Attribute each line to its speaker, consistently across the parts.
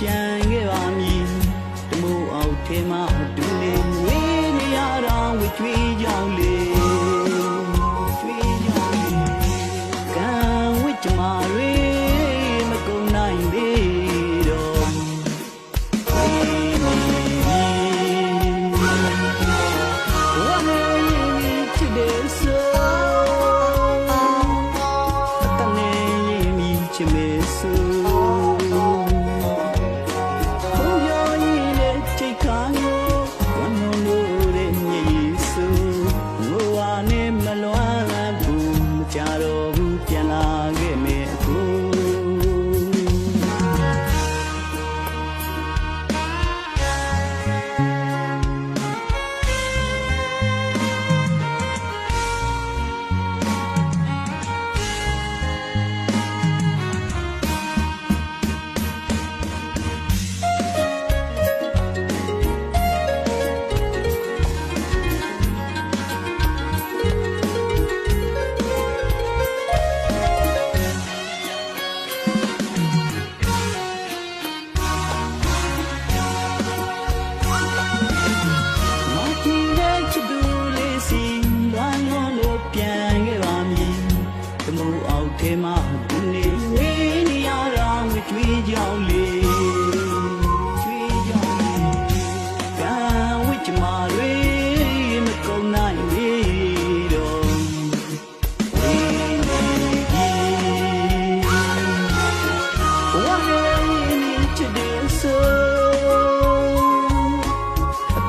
Speaker 1: ပြန်ခဲ့ပါမည်တမိုးအောင်ထဲမှာအတူနေနေနေရတော့ဝကြွေးကြောင်လေကြွေးကြောင်လေကံဝစ်ချမာရေမကုန်နိုင်ပေတော့ဝမ်းနေချစ်တဲ့ဆို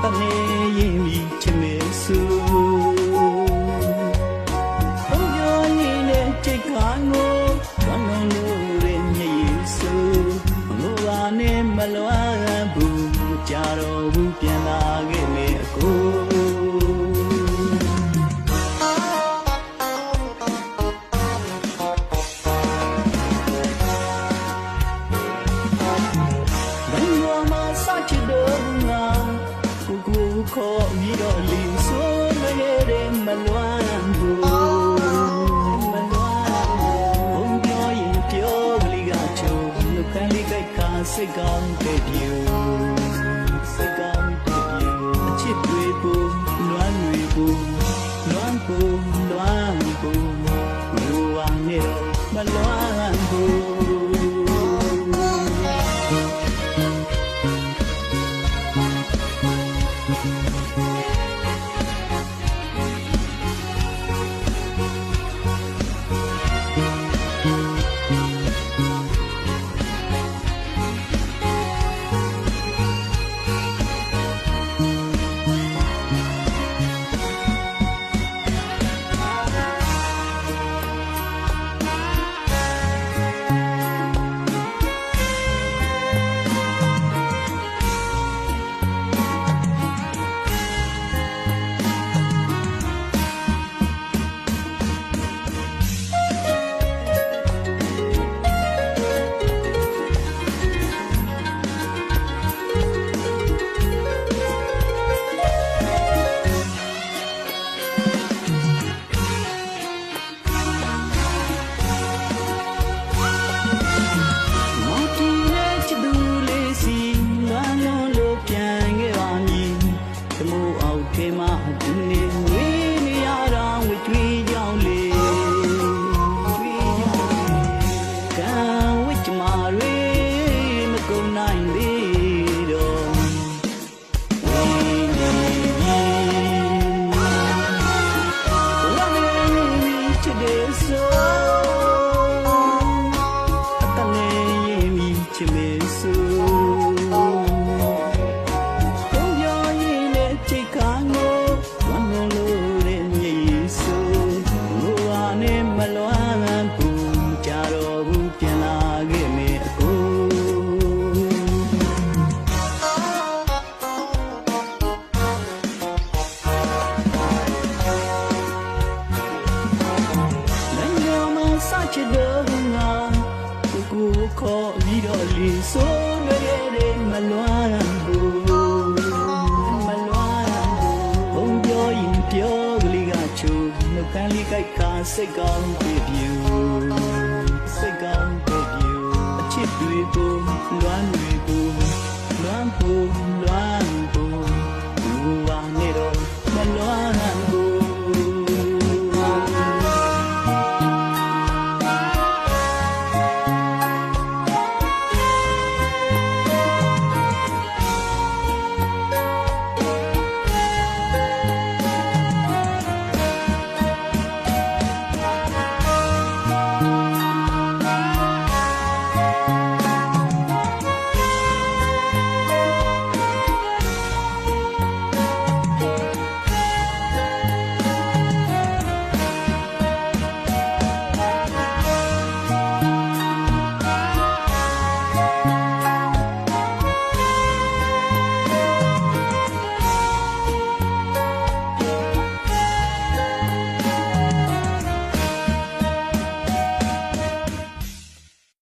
Speaker 1: တနေရင်မြည်ချင်မေဆူဘုံပြောရင်လည်းချိတ်ခါငိုကမလို့ရမြေဆူငိုပါနဲ့မလွမ်းဘူးကြတော့ဘူးပြန် ခေါ်ပြီးတော့လင်းဆိုးနေတယ်မလွမ်းဘူးမလွမ်းဘူးဘုံပြောရင်ပြောကလေးကချုံလူခန်းလေးကခါစိတ်ကောင်းတဲ့ပြူစိတ်ကောင်းတဲ့ပြူအချစ်တွေပူလွမ်းတွေပူ ခေါ်ပြီးတော့လီဆိုးနေရတယ်မလွမ်းဘူးမလွမ်းဘူးဘုံပြောရင်ပြောကလေးကချိုးနှုတ်ခမ်းလေးကြိုက်ခါစိတ်ကောင်းပြပြူစိတ်ကောင်းပြပြူအချစ်တွေပုံလွမ်းတွေပုံလွမ်းပုံ